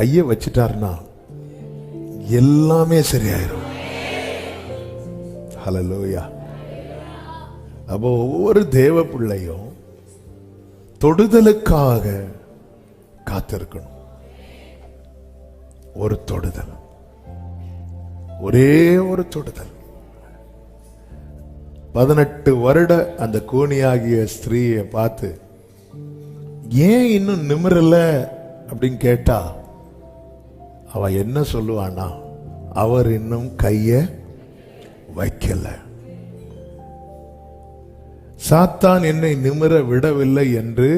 கையை வச்சிட்டாருன்னா எல்லாமே சரியாயிரும். ஹலலோயா அப்போ ஒவ்வொரு தேவ பிள்ளையும் தொடுதலுக்காக காத்திருக்கணும். ஒரு தொடுதல். ஒரே ஒரு தொடுதல். பதினெட்டு வருட அந்த கோணியாகிய ஸ்திரீயை பார்த்து ஏன் இன்னும் நிமிரல? அப்படின்னு கேட்டா அவன் என்ன சொல்லுவானா அவர் இன்னும் கையை வைக்கல. சாத்தான் என்னை நிமிர விடவில்லை என்று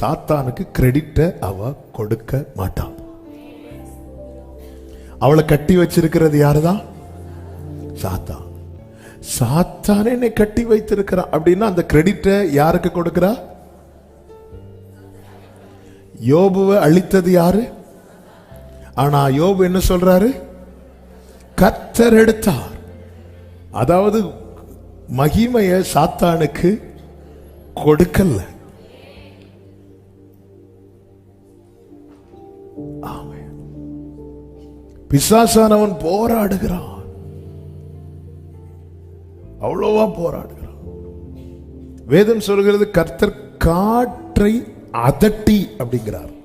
சாத்தானுக்கு கிரெடிட்டை அவ கொடுக்க மாட்டான். அவளை கட்டி வச்சிருக்கிறது யாருதான் சாத்தான். சாத்தான் என்னை கட்டி வைத்திருக்கிறான் அப்படின்னா அந்த கிரெடிட்டை யாருக்கு கொடுக்கிறா? யோபுவை அழித்தது யாரு? ஆனா யோபு என்ன சொல்றாரு? கத்தர் எடுத்தார். அதாவது மகிமைய சாத்தானுக்கு கொடுக்கல. பிசாசானவன் போராடுகிறான். அவ்வளவா போராடுகிறான். வேதம் சொல்கிறது கர்த்தர் காற்றை அதட்டி அப்படிங்கிறார்.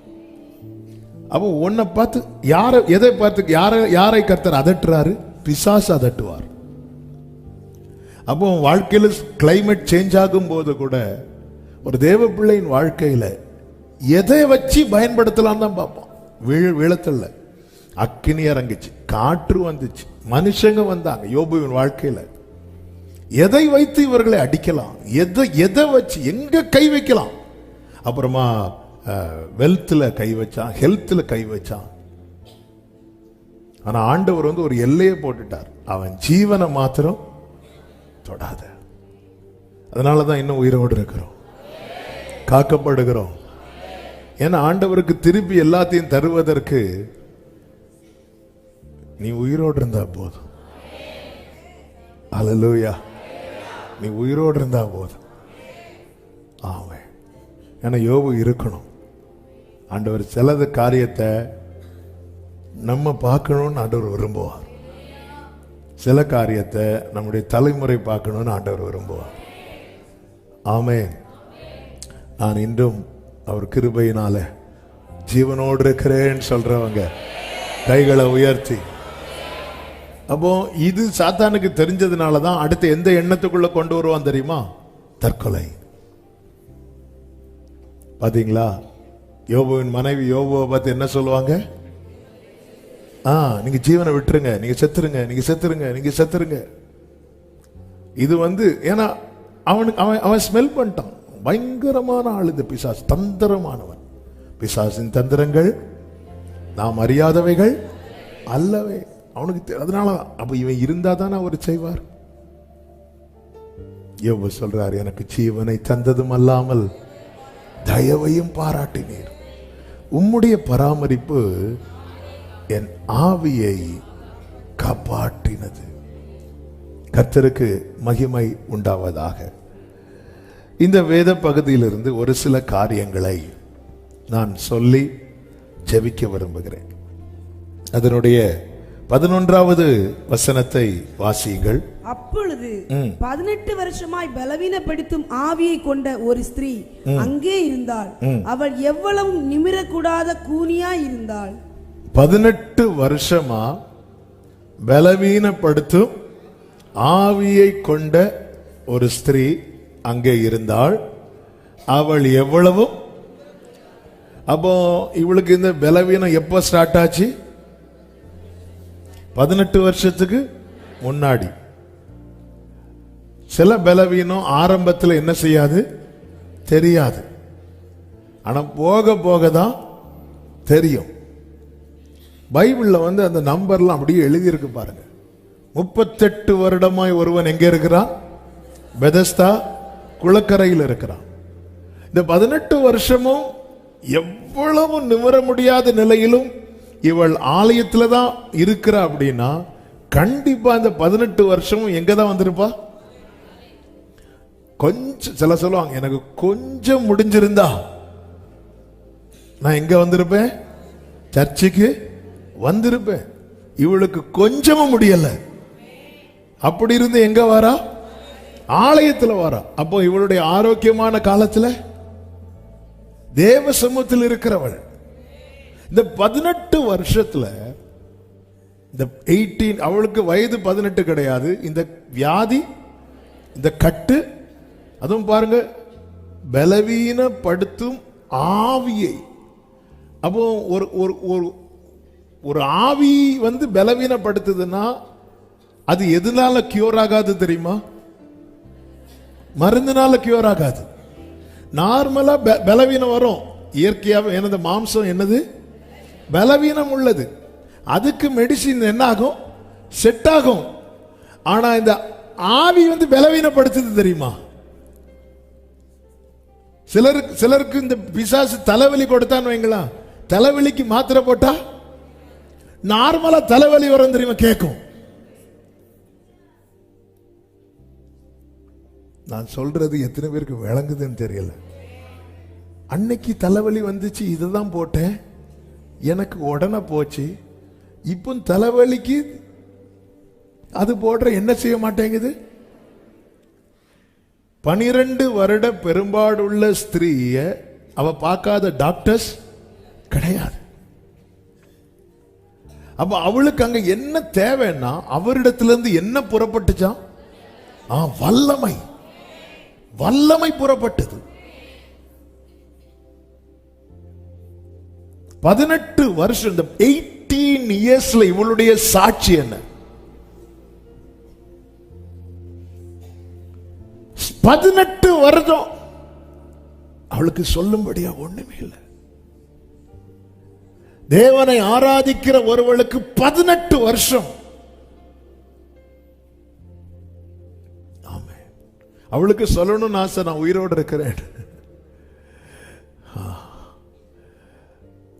அப்போ உன்னை பார்த்து யாரை எதை பார்த்து யாரை யாரை கர்த்தர் அதட்டுறாரு? பிசாசு அதட்டுவார். அப்போ வாழ்க்கையில் கிளைமேட் சேஞ்ச் ஆகும் போது கூட ஒரு தேவ பிள்ளையின் வாழ்க்கையில் எதை வச்சு பயன்படுத்தலாம் தான் பார்ப்போம். வீழ் வீழத்தில் அக்கினி இறங்குச்சு காற்று வந்துச்சு மனுஷங்க வந்தாங்க யோபுவின் வாழ்க்கையில். எதை வைத்து இவர்களை அடிக்கலாம்? எதை எதை வச்சு எங்க கை வைக்கலாம்? அப்புறமா வெல்த்தில் கை வச்சான் ஹெல்த்தில் கை வச்சான். ஆனால் ஆண்டவர் வந்து ஒரு எல்லையை போட்டுட்டார். அவன் ஜீவனை மாத்திரம் தொடாத. அதனால தான் இன்னும் உயிரோடு இருக்கிறோம். காக்கப்படுகிறோம். ஏன்னா ஆண்டவருக்கு திருப்பி எல்லாத்தையும் தருவதற்கு நீ உயிரோடு இருந்தா போதும். அலலூயா நீ உயிரோடு இருந்தா போதும். ஆமாம் ஏன்னா யோபு இருக்கணும். ஆண்டவர் சிலது காரியத்தை நம்ம பார்க்கணும்னு ஆண்டவர் விரும்புவார். சில காரியத்தை நம்முடைய தலைமுறை பார்க்கணும்னு ஆண்டவர் விரும்புவார். ஆமே நான் இன்றும் அவர் கிருபையினால ஜீவனோடு இருக்கிறேன்னு சொல்றவங்க கைகளை உயர்த்தி. அப்போ இது சாத்தானுக்கு தெரிஞ்சதுனால தான் அடுத்து எந்த எண்ணத்துக்குள்ள கொண்டு வருவான் தெரியுமா? தற்கொலை. பாத்தீங்களா? யோபுவின் மனைவி யோபுவை பார்த்து என்ன சொல்லுவாங்க? ஆ நீங்க ஜீவனை விட்டுருங்க. நீங்க செத்துருங்க. நீங்க செத்துருங்க. நீங்க செத்துருங்க. இது வந்து ஏன்னா அவனுக்கு அவன் அவன் ஸ்மெல் பண்ணிட்டான். பயங்கரமான ஆள் இந்த பிசாஸ் தந்திரமானவன். பிசாசின் தந்திரங்கள் நாம் அறியாதவைகள் அல்லவே. அவனுக்கு அதனால அப்ப இவன் இருந்தா தானே அவர் செய்வார். எவ்வளவு சொல்றார் எனக்கு ஜீவனை தந்ததும் அல்லாமல் தயவையும் பாராட்டினீர். உம்முடைய பராமரிப்பு என் ஆவியை காப்பாற்றினது. கர்த்தருக்கு மகிமை உண்டாவதாக. இந்த வேத பகுதியிலிருந்து ஒரு சில காரியங்களை நான் சொல்லி ஜெபிக்க விரும்புகிறேன். அதனுடைய பதினொன்றாவது வசனத்தை வாசியுங்கள். அப்பொழுது பதினெட்டு வருஷமாய் பலவீனப்படுத்தும் ஆவியை கொண்ட ஒரு ஸ்திரீ அங்கே இருந்தாள். அவள் எவ்வளவும் நிமிரக்கூடாத கூனியா இருந்தாள். பதினெட்டு வருஷமா பலவீனப்படுத்தும் ஆவியை கொண்ட ஒரு ஸ்திரீ அங்கே இருந்தாள். அவள் எவ்வளவும்? அப்போ இவளுக்கு இந்த பலவீனம் எப்போ ஸ்டார்ட் ஆச்சு? பதினெட்டு வருஷத்துக்கு முன்னாடி. சில பலவீனம் ஆரம்பத்தில் என்ன செய்யாது? தெரியாது. ஆனால் போக போக தான் தெரியும். பைபிளில் வந்து அந்த நம்பர்லாம் அப்படியே எழுதியிருக்கு பாருங்க. முப்பத்தெட்டு வருடமாய் ஒருவன் எங்கே இருக்கிறான்? பெதஸ்தா குளக்கரையில் இருக்கிறான். இந்த பதினெட்டு வருஷமும் எவ்வளவு நிமிர முடியாத நிலையிலும் இவள் ஆலயத்தில் தான் இருக்கிறா அப்படின்னா கண்டிப்பாக இந்த பதினெட்டு வருஷமும் எங்கே தான் வந்திருப்பா? கொஞ்சம் சில சொல்லுவாங்க எனக்கு கொஞ்சம் முடிஞ்சிருந்தா. நான் எங்கே வந்திருப்பேன்? சர்ச்சுக்கு வந்திருப்பேன். இவளுக்கு கொஞ்சமும் முடியலை. அப்படி இருந்து எங்கே வரா? ஆலயத்தில் வரா. அப்போ இவளுடைய ஆரோக்கியமான காலத்தில் தேவ சமூகத்தில் இருக்கிறவள். இந்த பதினெட்டு வருஷத்தில் இந்த எயிட்டீன் அவளுக்கு வயது பதினெட்டு கிடையாது. இந்த வியாதி இந்த கட்டு அதுவும் பாருங்க பலவீனப்படுத்தும் ஆவியை. அப்போ ஒரு ஒரு ஒரு ஒரு ஆவி வந்து பலவீனப்படுத்துதுன்னா அது எதனால கியூர் ஆகாது தெரியுமா? மருந்துனால கியூர் ஆகாது. நார்மலா பலவீனம் வரும். இயற்கையாக எனது மாம்சம் என்னது? பலவீனம் உள்ளது. அதுக்கு மெடிசின் என்ன ஆகும் செட் ஆகும். ஆனா இந்த ஆவி வந்து பலவீனப்படுத்துது தெரியுமா? சிலருக்கு சிலருக்கு இந்த பிசாசு தலைவலி கொடுத்தான்னு வைங்களா தலைவலிக்கு மாத்திரை போட்டா நார்மலா தலைவலி வரும் தெரியுமா கேட்கும் நான் சொல்றது எத்தனை பேருக்கு விளங்குதுன்னு தெரியல. அன்னைக்கு தலைவலி வந்துச்சு இதுதான் போட்டேன். எனக்கு உடனே போச்சு. இப்போ தலைவலிக்கு அது போடுற என்ன செய்ய மாட்டேங்குது? பனிரெண்டு வருட பெரும்பாடுள்ள ஸ்திரீய அவ பார்க்காத டாக்டர்ஸ் கிடையாது. அப்ப அவளுக்கு அங்க என்ன தேவைன்னா அவரிடத்திலிருந்து என்ன புறப்பட்டுச்சான் ஆ வல்லமை. வல்லமை புறப்பட்டது. பதினெட்டு வருஷம் இந்த எயிட்டீன் இயர்ஸ்ல இவளுடைய சாட்சி என்ன? பதினெட்டு வருடம் அவளுக்கு சொல்லும்படியா ஒண்ணுமே இல்லை. தேவனை ஆராதிக்கிற ஒருவளுக்கு பதினெட்டு வருஷம். அவளுக்கு சொல்லணும்னு ஆசை நான் உயிரோடு இருக்கிறேன்.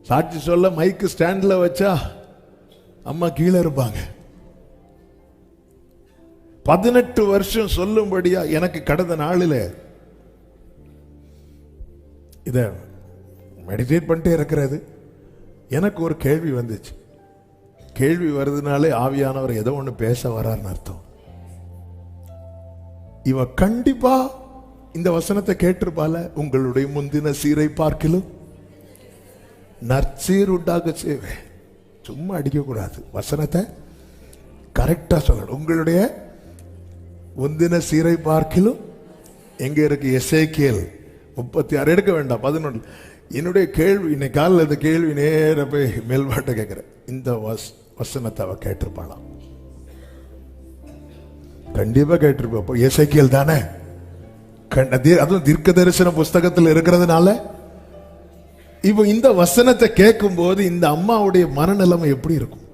சாட்சி சொல்ல மைக்கு ஸ்டாண்டில் வச்சா அம்மா கீழே இருப்பாங்க. பதினெட்டு வருஷம் சொல்லும்படியா எனக்கு கடந்த நாளில் இதை மெடிடேட் பண்ணிட்டே இருக்கிறது. எனக்கு ஒரு கேள்வி வந்துச்சு. கேள்வி வருதுனாலே ஆவியானவர் ஏதோ ஒன்று பேச வரார்னு அர்த்தம். இவன் கண்டிப்பா இந்த வசனத்தை கேட்டிருப்பால உங்களுடைய முந்தின சீரை பார்க்கலும்? நற்சீர் உண்டாக செய்வேன். சும்மா அடிக்கக்கூடாது. வசனத்தை கரெக்டாக சொல்லணும். உங்களுடைய முந்தின சீரை பார்க்கிலும் எங்கே இருக்கு? எசேக்கியல் முப்பத்தி ஆறு எடுக்க வேண்டாம். பதினொன்று. என்னுடைய கேள்வி இன்னைக்கு காலில் இந்த கேள்வி நேர போய் மேல்பாட்டை கேட்குறேன். இந்த வஸ் வசனத்தை அவள் கேட்டிருப்பாளாம் கண்டிப்பாக கேட்டிருப்பா. அப்போ தானே? கண்ட- அதுவும் தீர்க்க தரிசன புஸ்தகத்தில் இருக்கிறதுனால இப்போ இந்த வசனத்தை கேட்கும் போது இந்த அம்மாவுடைய மனநிலைமை எப்படி இருக்கும்?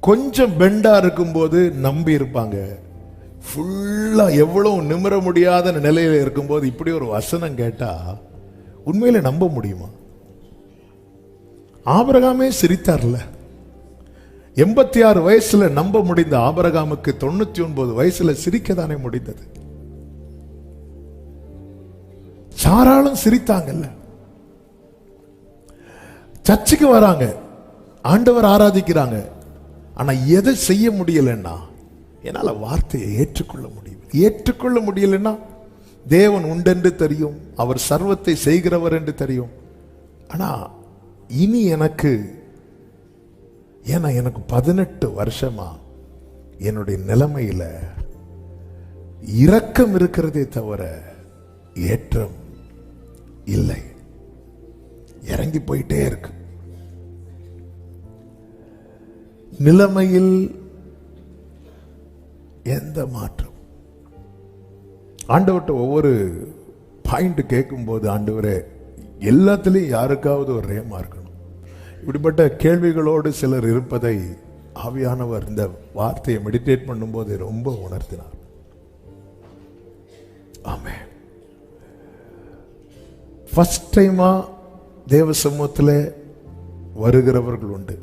கொஞ்சம் பெண்டா இருக்கும்போது நம்பி இருப்பாங்க. ஃபுல்லா எவ்வளவு நிமிர முடியாத நிலையில இருக்கும்போது இப்படி ஒரு வசனம் கேட்டா உண்மையில நம்ப முடியுமா? ஆபரகாமே சிரித்தார்ல. எண்பத்தி ஆறு வயசுல நம்ப முடிந்த ஆபரகாமுக்கு தொண்ணூத்தி ஒன்பது வயசுல சிரிக்கத்தானே முடிந்தது. சாராளும் சிரித்தாங்கல்ல. சர்ச்சுக்கு வராங்க. ஆண்டவர் ஆராதிக்கிறாங்க. ஆனா எதை செய்ய முடியலன்னா என்னால் வார்த்தையை ஏற்றுக்கொள்ள முடியும் ஏற்றுக்கொள்ள முடியலன்னா தேவன் உண்டென்று தெரியும் அவர் சர்வத்தை செய்கிறவர் என்று தெரியும். ஆனா இனி எனக்கு ஏன்னா எனக்கு பதினெட்டு வருஷமா என்னுடைய நிலைமையில இரக்கம் இருக்கிறதே தவிர ஏற்றம் இல்லை. இறங்கி போயிட்டே இருக்கு. நிலைமையில் எந்த மாற்றம்? ஆண்டவர்கிட்ட ஒவ்வொரு பாயிண்ட் கேட்கும்போது ஆண்டவரே எல்லாத்துலேயும் யாருக்காவது ஒரு ரேமா இருக்கணும். இப்படிப்பட்ட கேள்விகளோடு சிலர் இருப்பதை ஆவியானவர் இந்த வார்த்தையை மெடிடேட் பண்ணும்போது ரொம்ப உணர்த்தினார். ஆமே ஃபஸ்ட் டைமாக தேவ சமூகத்தில் வருகிறவர்கள் உண்டு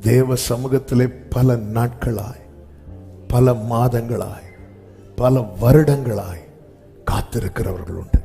தேவ சமூகத்திலே பல நாட்களாய் பல மாதங்களாய் பல வருடங்களாய் காத்திருக்கிறவர்கள் உண்டு